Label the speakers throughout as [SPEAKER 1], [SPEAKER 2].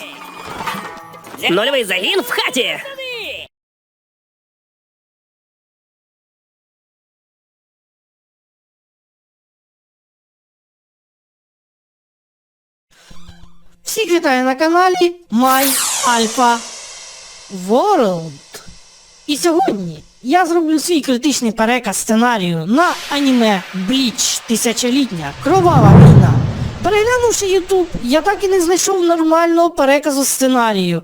[SPEAKER 1] тут! Нульовий загін в хаті!
[SPEAKER 2] Всіх вітаю на каналі My Alpha World. І сьогодні я зроблю свій критичний переказ сценарію на аніме Бліч Тисячолітня Кровава війна. Переглянувши YouTube, я так і не знайшов нормального переказу сценарію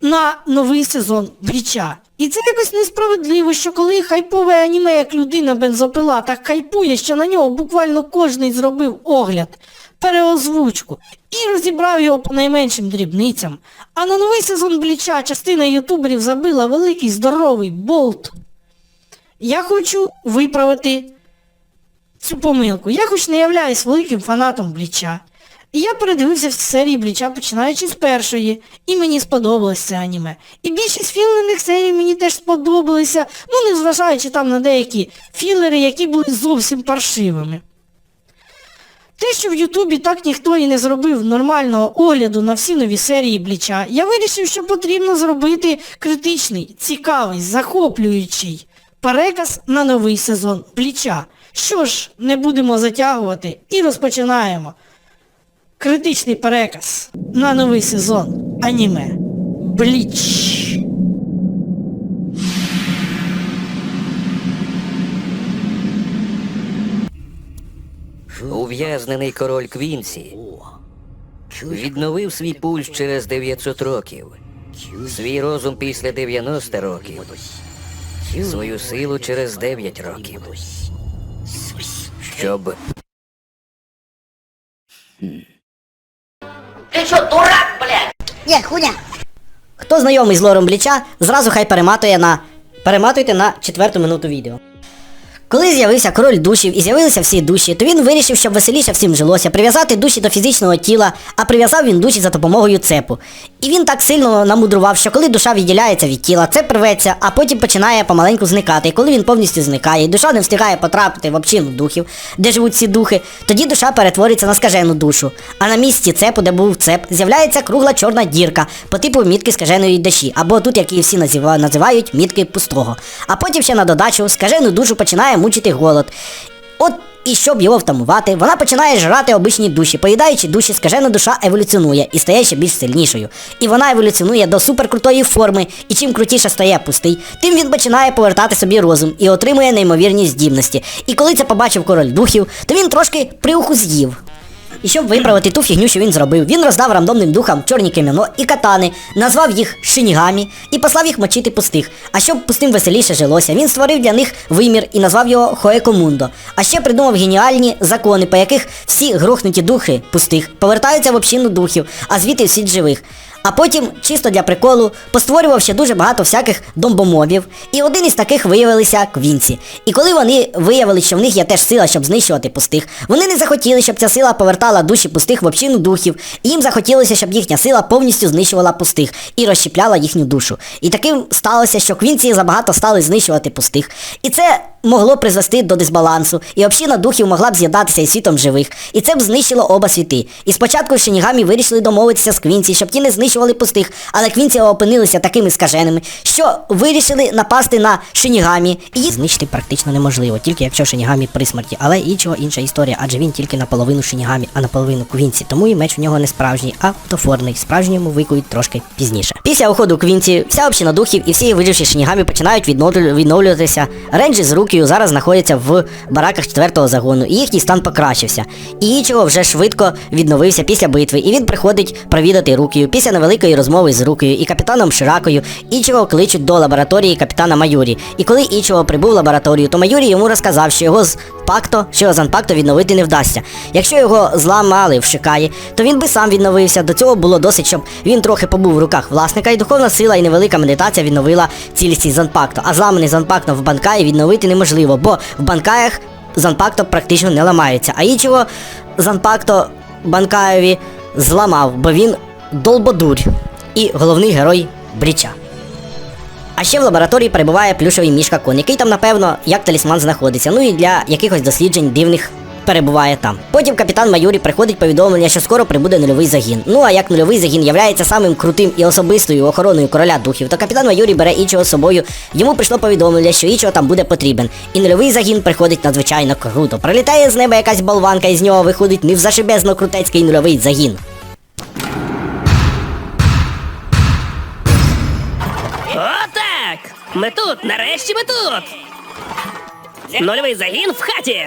[SPEAKER 2] на новий сезон Бліча. І це якось несправедливо, що коли хайпове аніме як людина бензопила так хайпує, що на нього буквально кожний зробив огляд, переозвучку і розібрав його по найменшим дрібницям. А на новий сезон Бліча частина ютуберів забила великий здоровий болт. Я хочу виправити цю помилку. Я хоч не являюсь великим фанатом Бліча. І я передивився всі серії Бліча, починаючи з першої, і мені сподобалось це аніме. І більшість філерних серій мені теж сподобалися, ну не зважаючи там на деякі філери, які були зовсім паршивими. Те, що в Ютубі так ніхто і не зробив нормального огляду на всі нові серії Бліча, я вирішив, що потрібно зробити критичний, цікавий, захоплюючий переказ на новий сезон Бліча. Що ж, не будемо затягувати і розпочинаємо. Критичний переказ на новий сезон аніме Бліч.
[SPEAKER 3] Ув'язнений король Квінсі відновив свій пульс через 900 років, свій розум після 90 років, свою силу через 9 років. Щоб
[SPEAKER 4] Є, хуйня. Хто знайомий з лором Бліча, зразу хай перематує на. Перематуйте на четверту минуту відео. Коли з'явився король душів і з'явилися всі душі, то він вирішив, щоб веселіше всім жилося, прив'язати душі до фізичного тіла, а прив'язав він душі за допомогою цепу. І він так сильно намудрував, що коли душа відділяється від тіла, цеп рветься, а потім починає помаленьку зникати. І коли він повністю зникає, і душа не встигає потрапити в общину духів, де живуть ці духи, тоді душа перетворюється на скажену душу. А на місці цепу, де був цеп, з'являється кругла чорна дірка по типу мітки скаженої душі, або тут, як її всі називають, мітки пустого. А потім ще на додачу скажену душу починає мучити голод. От і щоб його втамувати, вона починає жрати обичні душі. Поїдаючи душі, скажена душа еволюціонує і стає ще більш сильнішою. І вона еволюціонує до суперкрутої форми, і чим крутіше стає пустий, тим він починає повертати собі розум і отримує неймовірні здібності. І коли це побачив король духів, то він трошки приуху з'їв. І щоб виправити ту фігню, що він зробив, він роздав рандомним духам чорні киміно і катани, назвав їх шинігамі і послав їх мочити пустих. А щоб пустим веселіше жилося, він створив для них вимір і назвав його Хоекомундо. А ще придумав геніальні закони, по яких всі грохнуті духи пустих повертаються в общину духів, а звідти всі живих. А потім, чисто для приколу, постворював ще дуже багато всяких домбомобів, і один із таких виявилися квінці. І коли вони виявили, що в них є теж сила, щоб знищувати пустих, вони не захотіли, щоб ця сила повертала душі пустих в общину духів, і їм захотілося, щоб їхня сила повністю знищувала пустих і розщепляла їхню душу. І таким сталося, що квінці забагато стали знищувати пустих. І це могло призвести до дисбалансу, і община духів могла б з'єднатися із світом живих, і це б знищило оба світи. І спочатку Шинігамі вирішили домовитися з Квінці, щоб ті не знищували пустих, але Квінці опинилися такими скаженими, що вирішили напасти на Шинігамі, і їх знищити практично неможливо, тільки якщо Шинігамі при смерті. Але ічого інша історія, адже він тільки наполовину Шинігамі, а наполовину Квінці, тому і меч у нього не справжній, а фотофорний. Справжньому викують трошки пізніше. Після уходу Квінці, вся община духів і всі виживші Шинігамі починають відновлюватися. Ренджі з Рукію зараз знаходяться в бараках четвертого загону, і їхній стан покращився. І Ічого вже швидко відновився після битви, і він приходить провідати Рукію після невеликої розмови з Рукою і капітаном Ширакою. Ічого кличуть до лабораторії капітана Майорі. І коли Ічого прибув в лабораторію, то Майорі йому розказав, що його з пакто, що його з відновити не вдасться. Якщо його зламали в Шикаї, то він би сам відновився. До цього було досить, щоб він трохи побув в руках власника, і духовна сила і невелика медитація відновила цілісність Занпакто. А зламаний Занпакто в банкаї відновити неможливо, бо в банкаях Занпакто практично не ламається. А ічого Занпакто Банкаєві зламав, бо він долбодурь і головний герой Бріча. А ще в лабораторії перебуває плюшовий мішка кон, який там, напевно, як талісман знаходиться. Ну і для якихось досліджень дивних перебуває там. Потім капітан Майорі приходить повідомлення, що скоро прибуде нульовий загін. Ну а як нульовий загін являється самим крутим і особистою охороною короля духів, то капітан Майорі бере Ічого з собою. Йому прийшло повідомлення, що Ічого там буде потрібен. І нульовий загін приходить надзвичайно круто. Прилітає з неба якась болванка, і з нього виходить невзашибезно крутецький нульовий загін.
[SPEAKER 1] Ми тут, нарешті ми тут! Нульовий загін в хаті!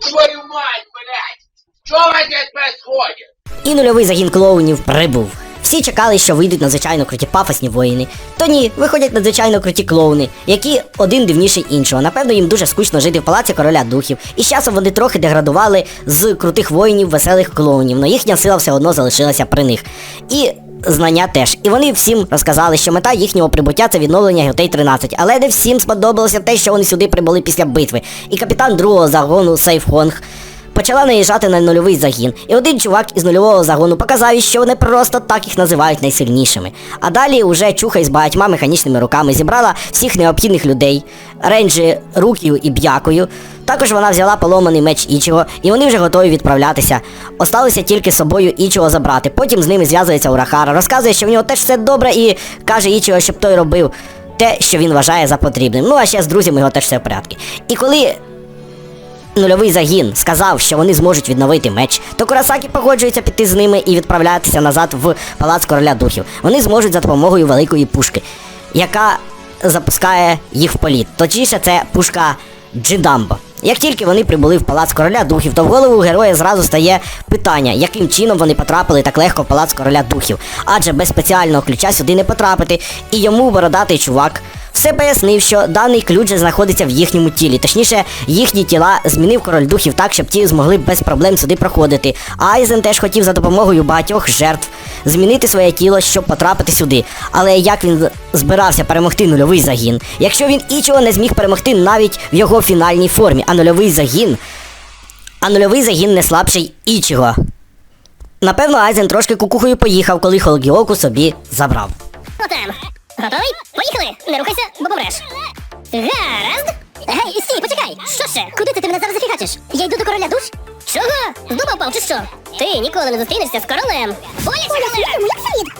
[SPEAKER 5] Твою мать, блядь! Что здесь происходит?
[SPEAKER 4] І нульовий загін клоунів прибув. Всі чекали, що вийдуть надзвичайно круті пафосні воїни. То ні, виходять надзвичайно круті клоуни, які один дивніший іншого. Напевно, їм дуже скучно жити в палаці короля духів. І з часом вони трохи деградували з крутих воїнів, веселих клоунів, але їхня сила все одно залишилася при них. І знання теж. І вони всім розказали, що мета їхнього прибуття це відновлення Гютей 13. Але не всім сподобалося те, що вони сюди прибули після битви. І капітан другого загону Сейфхонг почала наїжджати на нульовий загін, і один чувак із нульового загону показав, що вони просто так їх називають найсильнішими. А далі уже чухай з багатьма механічними руками зібрала всіх необхідних людей, рейнджі руків і б'якою. Також вона взяла поломаний меч Ічого, і вони вже готові відправлятися. Осталося тільки з собою Ічого забрати. Потім з ними зв'язується Урахара, розказує, що в нього теж все добре, і каже Ічого, щоб той робив те, що він вважає за потрібним. Ну а ще з друзями його теж все в порядку. І коли нульовий загін сказав, що вони зможуть відновити меч, то Курасакі погоджується піти з ними і відправлятися назад в палац короля духів. Вони зможуть за допомогою великої пушки, яка запускає їх в політ. Точніше, це пушка Джидамбо. Як тільки вони прибули в палац короля духів, то в голову героя зразу стає питання, яким чином вони потрапили так легко в палац короля духів. Адже без спеціального ключа сюди не потрапити, і йому бородатий чувак все пояснив, що даний ключ знаходиться в їхньому тілі. Точніше, їхні тіла змінив король духів так, щоб ті змогли без проблем сюди проходити. Айзен теж хотів за допомогою багатьох жертв змінити своє тіло, щоб потрапити сюди. Але як він збирався перемогти нульовий загін, якщо він ічого не зміг перемогти навіть в його фінальній формі, а нульовий загін. А нульовий загін не слабший ічого. Напевно, Айзен трошки кукухою поїхав, коли Холгіоку собі забрав.
[SPEAKER 6] Отем. Готовий? Поїхали! Не рухайся, бо помреш. Гаразд. Гей, стій, почекай! Що ще? Куди ти, ти мене зараз зафігачиш? Я йду до короля душ? Чого? З дуба впав чи що? Ти ніколи не зустрінешся з королем. Оля, святому, як світ!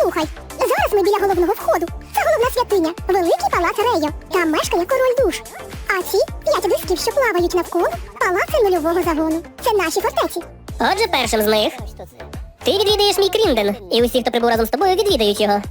[SPEAKER 6] Слухай, зараз ми біля головного входу. Це головна святиня, великий палац Рейо. Там мешкає король душ. А ці п'ять дисків, що плавають навколо палаци нульового загону. Це наші фортеці.
[SPEAKER 7] Отже, першим з них. Ти відвідаєш мій Крінден, і усі, хто прибув разом з тобою, відвідають його.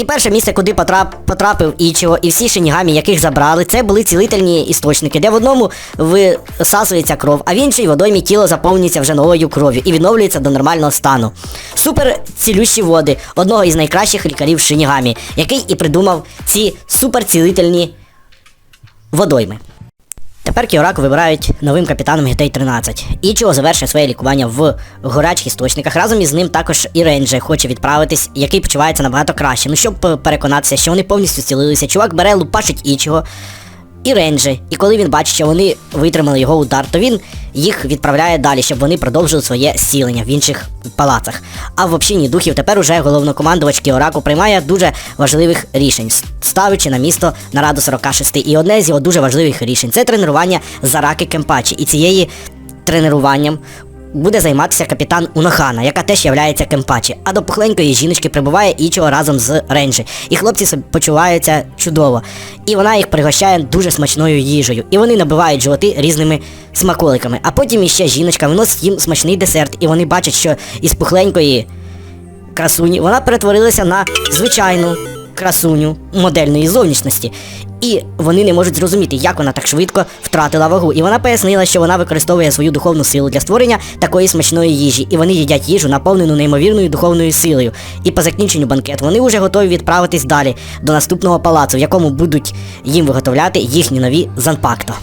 [SPEAKER 4] І перше місце, куди потрап, потрапив Ічіо, і всі шинігамі, яких забрали, це були цілительні істочники, де в одному висасується кров, а в іншій водоймі тіло заповнюється вже новою кров'ю і відновлюється до нормального стану. Супер цілющі води одного із найкращих лікарів Шинігамі, який і придумав ці суперцілительні водойми. Тепер Кіорак вибирають новим капітаном Гітей 13. Ічіо завершує своє лікування в горячих істочниках. Разом із ним також і Рейнджер хоче відправитись, який почувається набагато краще. Ну щоб е, переконатися, що вони повністю зцілилися, чувак бере, лупашить Ічіго і Ренджі. І коли він бачить, що вони витримали його удар, то він їх відправляє далі, щоб вони продовжили своє зцілення в інших палацах. А в общині духів тепер уже головнокомандувач Кіораку приймає дуже важливих рішень, ставячи на місто нараду 46. І одне з його дуже важливих рішень це тренування Зараки Кемпачі. І цієї тренуванням буде займатися капітан Унохана, яка теж являється кемпачі. А до пухленької жіночки прибуває Ічіо разом з Ренджі. І хлопці почуваються чудово. І вона їх пригощає дуже смачною їжею. І вони набивають животи різними смаколиками. А потім іще жіночка виносить їм смачний десерт, і вони бачать, що із пухленької красуні вона перетворилася на звичайну красуню модельної зовнішності. І вони не можуть зрозуміти, як вона так швидко втратила вагу. І вона пояснила, що вона використовує свою духовну силу для створення такої смачної їжі, і вони їдять їжу, наповнену неймовірною духовною силою. І по закінченню банкету вони вже готові відправитись далі до наступного палацу, в якому будуть їм виготовляти їхні нові занпакто.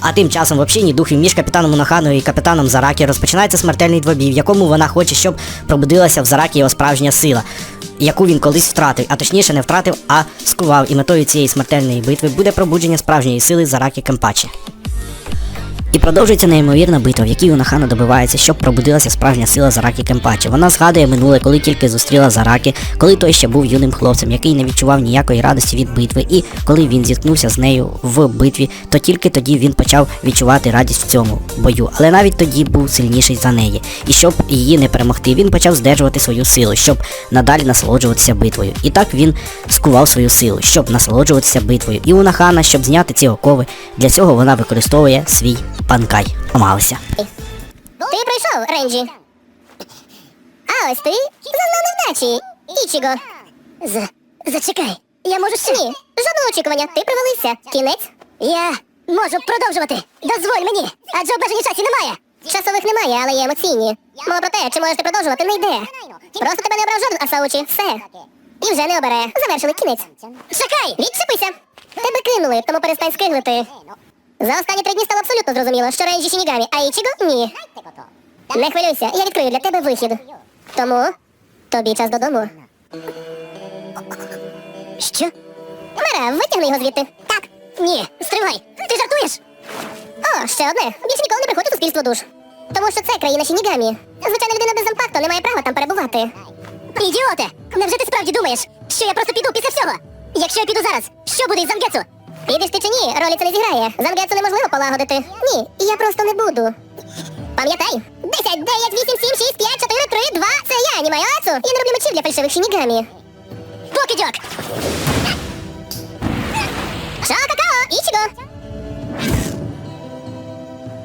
[SPEAKER 4] А тим часом в общині духів між капітаном Унаханою і капітаном Заракі розпочинається смертельний двобій, в якому вона хоче, щоб пробудилася в Заракі його справжня сила, яку він колись втратив, а точніше не втратив, а скував. І метою цієї смертельної битви буде пробудження справжньої сили Заракі Кемпачі. І продовжується неймовірна битва, в якій Унахана добивається, щоб пробудилася справжня сила Заракі Кемпачі. Вона згадує минуле, коли тільки зустріла Заракі, коли той ще був юним хлопцем, який не відчував ніякої радості від битви. І коли він зіткнувся з нею в битві, то тільки тоді він почав відчувати радість в цьому бою. Але навіть тоді був сильніший за неї. І щоб її не перемогти, він почав здержувати свою силу, щоб надалі насолоджуватися битвою. І так він скував свою силу, щоб насолоджуватися битвою. І Унахана, щоб зняти ці окови, для цього вона використовує свій панкай. Помалися.
[SPEAKER 7] Ти пройшов, Ренджі. А ось ти зазнав невдачі. Ічіго. З... Зачекай. Я можу ще ні. Жодного очікування. Ти провалився. Кінець. Я можу продовжувати. Дозволь мені. Адже обмежень часі немає. Часових немає, але є емоційні. Мова про те, чи можеш ти продовжувати, не йде. Просто тебе не обрав жоден Асаучі. Все. І вже не обере. Завершили кінець. Чекай! Відчепися! Тебе кинули, тому перестань скиглити. За останні три дні стало абсолютно зрозуміло, що Рейнджі Шінігамі, а Ічіго – ні. Не хвилюйся, я відкрию для тебе вихід. Тому тобі час додому. Що? Мера, витягни його звідти. Так. Ні, стривай. Ти жартуєш? О, ще одне. Більше ніколи не приходь у суспільство душ. Тому що це країна Шінігамі. Звичайна людина без імпакту не має права там перебувати. Ідіоте! Невже ти справді думаєш, що я просто піду після всього? Якщо я піду зараз, що буде із Зангетсу? Підеш ти чи ні, ролі це не зіграє. Зангетсу неможливо полагодити. Ні, я просто не буду. Пам'ятай, 10, 9, 8, 7, 6, 5, 4, 3, 2, це я, Німаю Ацу. Я не роблю мечів для фальшивих Шінігамі. Покидьок! Чао, какао, ічіго!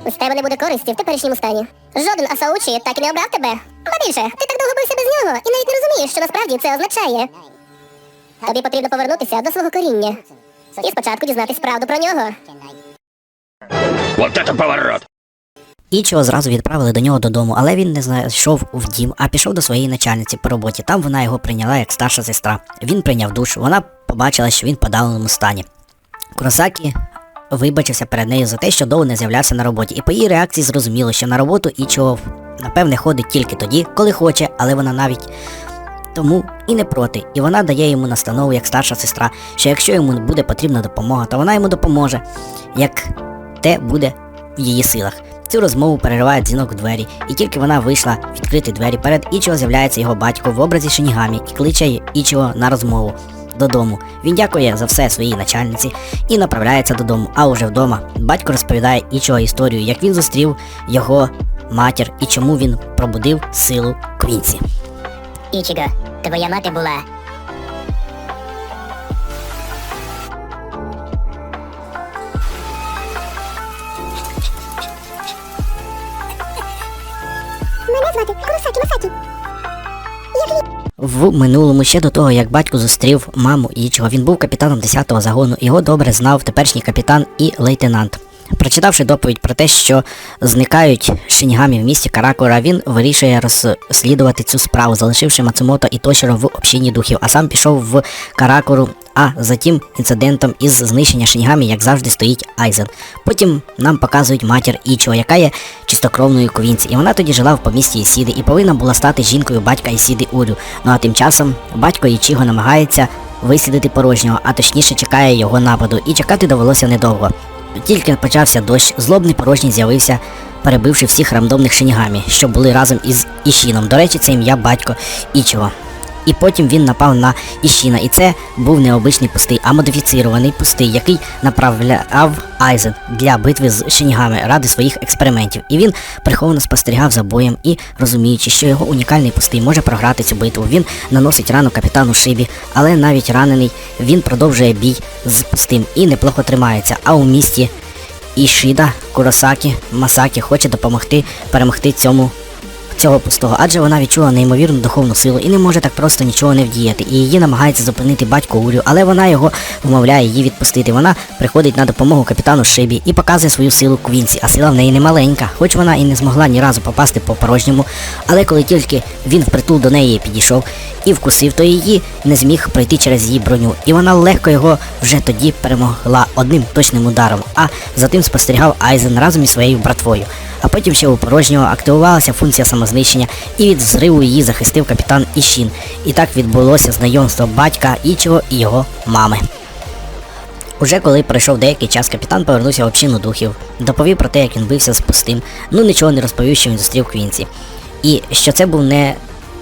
[SPEAKER 7] З тебе не буде користі в теперішньому стані. Жоден Асаучі так і не обрав тебе. Ба більше, ти так довго бився без нього і навіть не розумієш, що насправді це означає. Тобі потрібно повернутися до свого коріння. І спочатку дізнатись правду про нього.
[SPEAKER 5] Вот это поворот!
[SPEAKER 4] Ічого зразу відправили до нього додому, але він не знайшов в дім, а пішов до своєї начальниці по роботі. Там вона його прийняла як старша сестра. Він прийняв душ, вона побачила, що він в подавленому стані. Куросакі вибачився перед нею за те, що довго не з'являвся на роботі, і по її реакції зрозуміло, що на роботу Ічого напевне ходить тільки тоді, коли хоче, але вона навіть тому і не проти. І вона дає йому настанову як старша сестра, що якщо йому буде потрібна допомога, то вона йому допоможе, як те буде в її силах. Цю розмову перериває дзвінок в двері, і тільки вона вийшла відкрити двері, перед Ічіо з'являється його батько в образі Шинігамі і кличе Ічіо на розмову додому. Він дякує за все своїй начальниці і направляється додому. А уже вдома батько розповідає Ічіо історію, як він зустрів його матір і чому він пробудив силу Квінсі.
[SPEAKER 7] Ічіго, твоя мати була. Мене звати Куросакі Масакі.
[SPEAKER 4] В минулому ще до того, як батько зустрів маму Ічого, він був капітаном 10-го загону, його добре знав теперішній капітан і лейтенант. Прочитавши доповідь про те, що зникають шинігамі в місті Каракура, він вирішує розслідувати цю справу, залишивши Мацумото і Тошіро в общині духів, а сам пішов в Каракуру, а за тим інцидентом із знищення шинігамі, як завжди, стоїть Айзен. Потім нам показують матір Ічого, яка є чистокровною ковінці, і вона тоді жила в помісті Ісіди і повинна була стати жінкою батька Ісіди Урю. Ну а тим часом батько Ічіго намагається вислідити порожнього, а точніше чекає його нападу, і чекати довелося недовго. Тільки почався дощ, злобний порожній з'явився, перебивши всіх рандомних шинігамі, що були разом із Ішіном. До речі, це ім'я батько Ічого. І потім він напав на Ішіна, і це був не обичний пустий, а модифіцірований пустий, який направляв Айзен для битви з шинігами ради своїх експериментів. І він приховано спостерігав за боєм і розуміючи, що його унікальний пустий може програти цю битву. Він наносить рану капітану Шибі, але навіть ранений він продовжує бій з пустим і неплохо тримається. А у місті Ішіда Куросакі Масакі хоче допомогти перемогти цьому цього пустого, адже вона відчула неймовірну духовну силу і не може так просто нічого не вдіяти. І її намагається зупинити батько Урю, але вона його вмовляє її відпустити. Вона приходить на допомогу капітану Шибі і показує свою силу Квінсі, а сила в неї не маленька, хоч вона і не змогла ні разу попасти по порожньому. Але коли тільки він впритул до неї підійшов і вкусив, то її не зміг пройти через її броню. І вона легко його вже тоді перемогла одним точним ударом. А за тим спостерігав Айзен разом із своєю братвою. А потім ще у порожнього активувалася функція самознищення, і від зриву її захистив капітан Ішін. І так відбулося знайомство батька Ічого і його мами. Уже коли пройшов деякий час, капітан повернувся в общину духів, доповів про те, як він бився з пустим, ну нічого не розповів, що він зустрів Квінці. І що це був не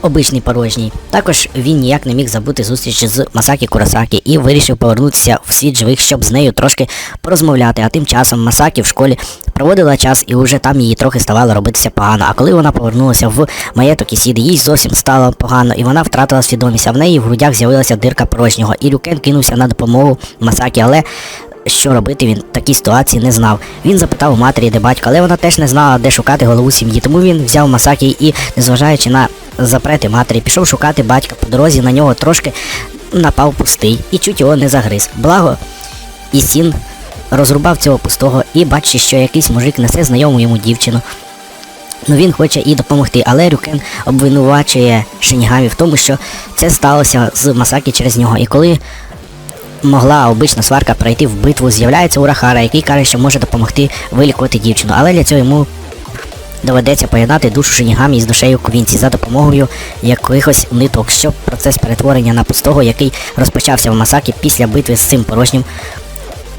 [SPEAKER 4] обичний порожній. Також він ніяк не міг забути зустріч з Масакі Курасакі і вирішив повернутися в світ живих, щоб з нею трошки порозмовляти. А тим часом Масакі в школі проводила час і уже там їй трохи ставало робитися погано. А коли вона повернулася в маєток Ісіди, їй зовсім стало погано, і вона втратила свідомість, а в неї в грудях з'явилася дирка порожнього. І Люкен кинувся на допомогу Масакі, але що робити він в такій ситуації не знав. Він запитав у матері, де батько, але вона теж не знала, де шукати голову сім'ї. Тому він взяв Масакі і, незважаючи на запрети матері, пішов шукати батька. По дорозі на нього трошки напав пустий і чуть його не загриз. Благо, Ісін розрубав цього пустого і бачить, що якийсь мужик несе знайому йому дівчину. Ну він хоче і допомогти, але Рюкен обвинувачує Шинігамі в тому, що це сталося з Масакі через нього. І коли могла обична сварка пройти в битву, з'являється Урахара, який каже, що може допомогти вилікувати дівчину, але для цього йому доведеться поєднати душу Шинігамі з душею Квінці за допомогою якихось ниток, щоб процес перетворення на пустого, який розпочався в Масакі після битви з цим порожнім.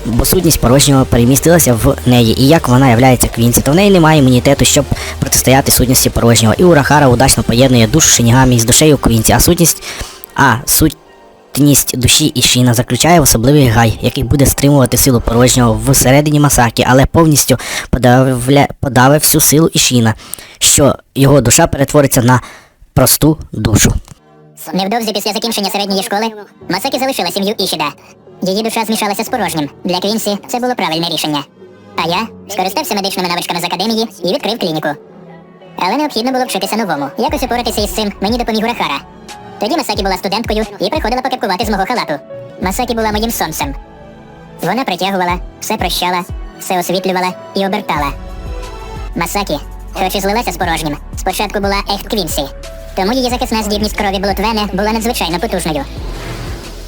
[SPEAKER 4] Бо сутність порожнього перемістилася в неї, і як вона являється Квінці, то в неї немає імунітету, щоб протистояти сутності порожнього. І Урахара удачно поєднує душу Шинігамі з душею Квінці, а сутність. А, суть Тність душі Ішіна заключає в особливий гай, який буде стримувати силу порожнього всередині Масакі, але повністю подавля... подавив всю силу Ішіна, що його душа перетвориться на просту душу.
[SPEAKER 8] Невдовзі після закінчення середньої школи Масакі залишила сім'ю Ішіда. Її душа змішалася з порожнім. Для Квінсі це було правильне рішення. А я скористався медичними навичками з академії і відкрив клініку. Але необхідно було вчитися новому. Якось упоратися із цим мені допоміг Урахара. Тоді Масакі була студенткою і приходила покепкувати з мого халату. Масакі була моїм сонцем. Вона притягувала, все прощала, все освітлювала і обертала. Масакі, хоч і злилася з порожнім, спочатку була Ехт Квінсі. Тому її захисна здібність крові Блутвене була надзвичайно потужною.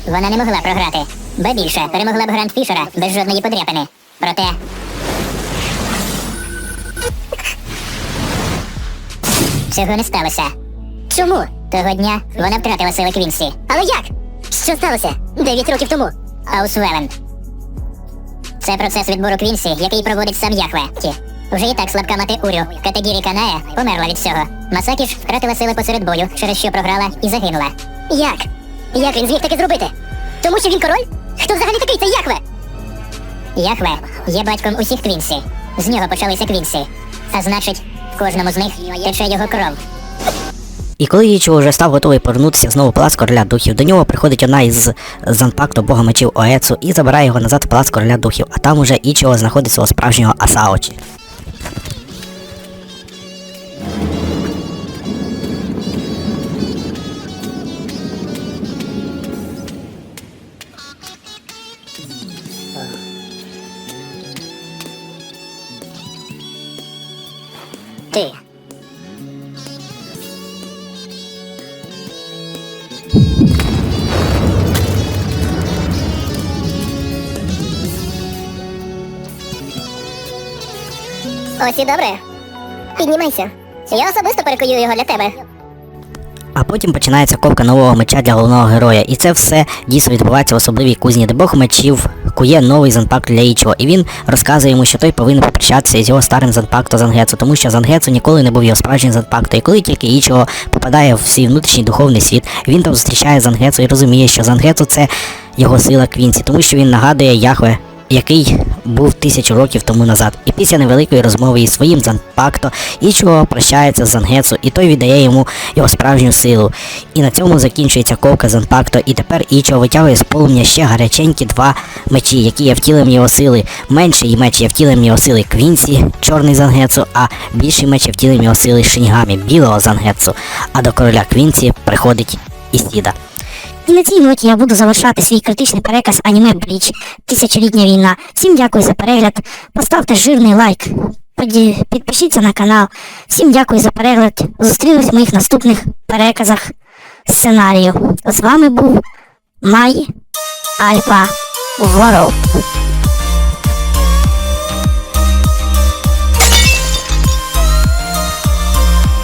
[SPEAKER 8] Вона не могла програти. Ба більше перемогла б Гранд Фішера без жодної подряпини. Проте. Цього не сталося. Чому? Того дня вона втратила сили Квінсі. Але як? Що сталося? Дев'ять років тому. Аусвелен. Це процес відбору Квінсі, який проводить сам Яхве. Ті. Вже і так слабка мати Урю, Категірі Каная, померла від цього. Масакі ж втратила сили посеред бою, через що програла і загинула. Як? Як він зміг таке зробити? Тому що він король? Хто взагалі такий цей Яхве? Яхве є батьком усіх Квінсі. З нього почалися Квінсі. А значить, в кожному з них тече його кров.
[SPEAKER 4] І коли Ічо вже став готовий повернутися знову в палац короля духів, до нього приходить одна із занпакту бога мечів Оецу і забирає його назад в палац короля духів, а там уже Ічо знаходить свого справжнього Асаочі.
[SPEAKER 8] Ти. Ось і добре. Піднімайся. Я особисто перекую його для тебе.
[SPEAKER 4] А потім починається ковка нового меча для головного героя. І це все дійсно відбувається в особливій кузні, де Бог мечів кує новий занпакт для Ічого. І він розказує йому, що той повинен попрощатися із його старим занпактом Зангецу, тому що Зангецу ніколи не був його справжнім занпактом. І коли тільки Ічого попадає в свій внутрішній духовний світ, він там зустрічає Зангецу і розуміє, що Зангецу це його сила Квінці, тому що він нагадує Яхве який був тисячу років тому назад. І після невеликої розмови із своїм Занпакто Ічого прощається з Зангецу, і той віддає йому його справжню силу. І на цьому закінчується ковка Занпакто, і тепер Ічого витягує з полум'я ще гаряченькі два мечі, які є втілем його сили. Менший меч є втілем його сили Квінсі, чорний Зангецу, а більший меч є втілем його сили Шинігамі, білого Зангецу. А до короля Квінсі приходить Ісіда.
[SPEAKER 6] І на цій ноті я буду завершати свій критичний переказ аніме Бліч Тисячолітня війна. Всім дякую за перегляд. Поставте жирний лайк. Підпишіться на канал. Всім дякую за перегляд. Зустрінусь в моїх наступних переказах сценарію. З вами був Май Альфа Ворлд.